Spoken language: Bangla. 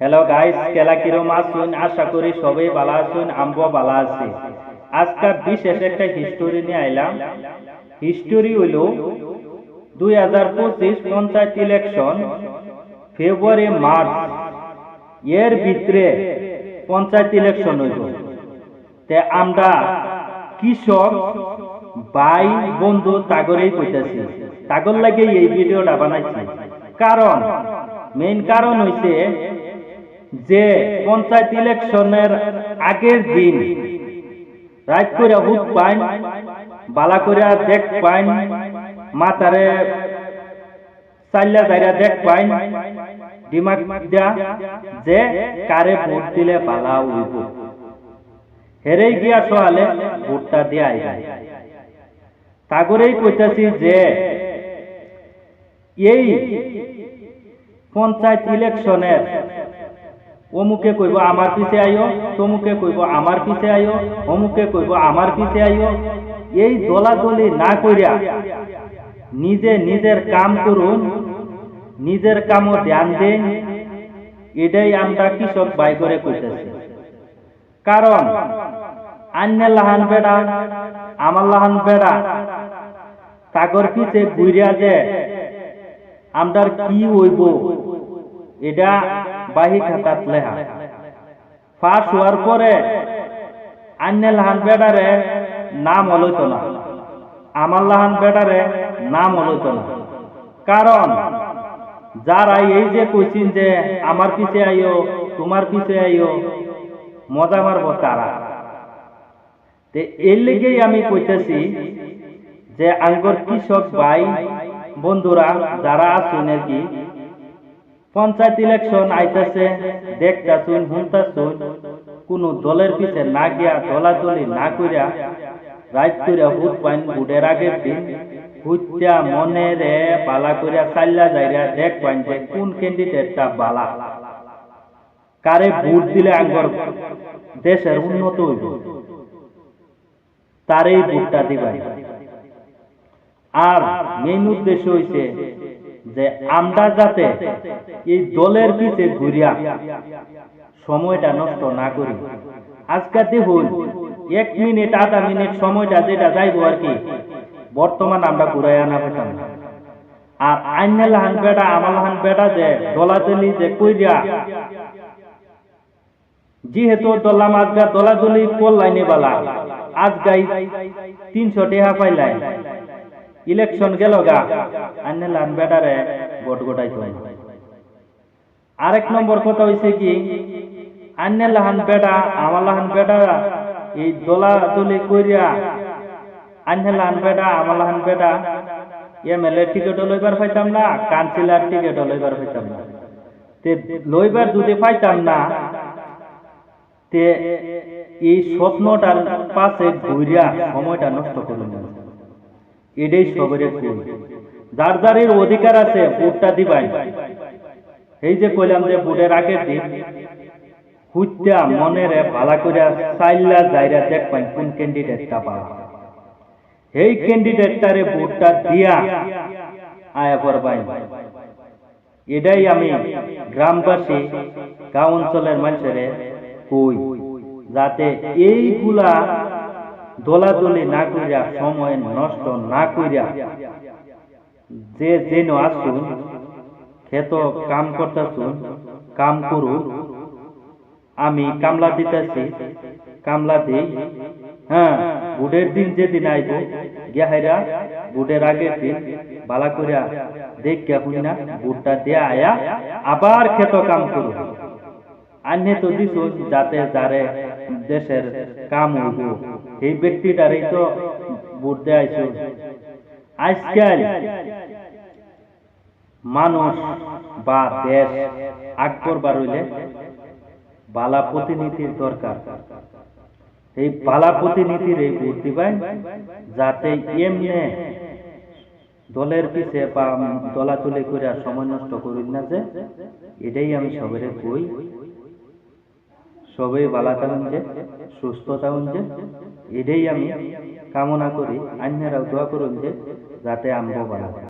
হ্যালো গাইস কেলা কিরম আসুন আশা করি সবাই ভালো আছেন আমবো ভালো আছি। আজকে বিশেষ একটা হিস্টোরি নিয়ে আইলাম। হিস্টোরি হইল দুই হাজার পঁচিশ পঞ্চায়েত ইলেকশন ফেব্রুয়ারি মার্চ এর ভিতরে পঞ্চায়েত ইলেকশন হইল। তে আমরা কৃষক ভাই, বন্ধু, তাগরেই কইতেছি। তাগর লাগে এই ভিডিওটা বানাইছি। কারণ মেইন কারণ হইছে যে পঞ্চায়েত ইলেকশনের আগের দিন রাত করে হুট পাইন, বালা করে দেখ পাইন, মাথারে চাল্লা দাইরা দেখ পাইন দিমাগ দিয়া যে কারে ভোট দিলে বালা উইব। হেরেই গিয়া সহালে ভোটটা দিয়া তাগরেই কইতাছি যে এই পঞ্চায়েত ইলেকশনের অমুকে কইব আমার পিছে আইও, তমুকে কইব আমার পিছে আইও, অমুকে কইব আমার পিছে আইও। এই দলাদলি না কইরা নিজে নিজের কাম করুন, নিজের কামও ধ্যান দেন, এটাই আমরা কৃষক বাই করে কইতেছি। কারণ আন্যের লাহান বেড়া, আমার লাহান বেড়া, তাগর পিছে ঘুরিয়া যে আমরার কি হইব? এটা বাহি খাতাত লেহা। ফাঁস হওয়ার পরে আন্যের লাহান বেড়ারে নাম হলইত না। আমার লাহান বেড়ারে নাম হলইত না। কারণ যারা এই যে কইছিন যে আমার পিছে আইও তোমার পিছে আইও, মজা মারব তারা তে এর লেগেই আমি কইতেছি যে আঙ্গর কৃষক ভাই, বন্ধুরা, যারা আছেন আর কি পঞ্চায়েত ইলেকশন আইতেছে, দেখতাছুন, শুনতাছুন, কোন দলের পিছে না গিয়া, দলাদলি না কইরা রাইট কইরা পাইন বুডের আগের দিন হুইত্যা মনে রে বালা কইরা চাল্লা যাইরা, দেখ পাইন যে কোন ক্যান্ডিডেটটা বালা। কারে ভোট দিলে আঙ্গর দেশের উন্নত হইব? তারই ভোটটা দিবেন আর মেইন উদ্দেশ্য হইছে যে আমরা যাতে এই দলের পিছে ঘুরিয়া সময়টা নষ্ট না করি। আজকে দেখুন, এক মিনিট, আধা মিনিট সময়টা যেটা যাইব আর কি, বর্তমান আমরা ঘুরাই আনা পেতাম। আর আইনে লাহান বেড়া আমার হান বেটা যে দলাদলি যে কইরা, যেহেতু দলাম আজগা দলাদলি করলাইনে বালা আজগাই তিনশো টেহা পাইলাই ইলেকশন গেল গা। আইনে লাহান বেড়ারে ভোট গোটাই তো আরেক নম্বর কথা হইছে কি আন্নে লাহান বেড়া আমার লাহান বেড়া এই দলা দলি কইরা আন্নে লাহান বেড়া আমার লাহান বেড়া এমএলএ টিকিট লইবার পাইতাম না, কাউন্সিলর টিকিট লইবার পাইতাম না। তে লইবার যদি পাইতাম না, তে এই স্বপ্নটার পাশে ঘুরিয়া সময়টা নষ্ট করুন এটাই সবরে কই যার যারের অধিকার আছে, ভোটটা দিবাই। এই যে কইলাম যে ভোটের আগের দিন হুইত্যা মনেরে ভালা করিয়া চাইল্লা যাইরা দেখবেন কোন ক্যান্ডিডেটটা পাওয়া এই ক্যান্ডিডেটটারে ভোটটা দিয়া আয়া করবাই। এটাই আমি গ্রামবাসী, গাঁও অঞ্চলের মানুষের কই, যাতে এইগুলা দোলাদলি না করিয়া সময় নষ্ট না করিয়া যে যেন আসুন, খেত কাম করতেছুন কাম করুন, আমি কামলা দিতেছি, কামলা দিই হ্যাঁ বুটের দিন যেদিন আইব গেহাইরা বুটের আগের দিন বালা করিয়া দেখ হুই না বুটটা দেয়া আয়া আবার খেত কাম করু আন্যে তো দিস যাতে যারে দেশের কাম হইব। এই ব্যক্তিটারই তো বুট দেয় আজকাল মানুষ বা দেশ আগ করবার হইলে বালা প্রতিনিধির দরকার। এই বালা প্রতিনিধির এই ভোট দিবেন যাতে এমনে দলের পিছে বা দলাতুলি করে সময় নষ্ট করি না যে, এটাই আমি সবেরে কই সবাই ভালো থাকুন যে, সুস্থ থাকুন যে এটাই আমি কামনা করি অন্যরাও দোয়া করুন যে, যাতে আমরাও ভালো।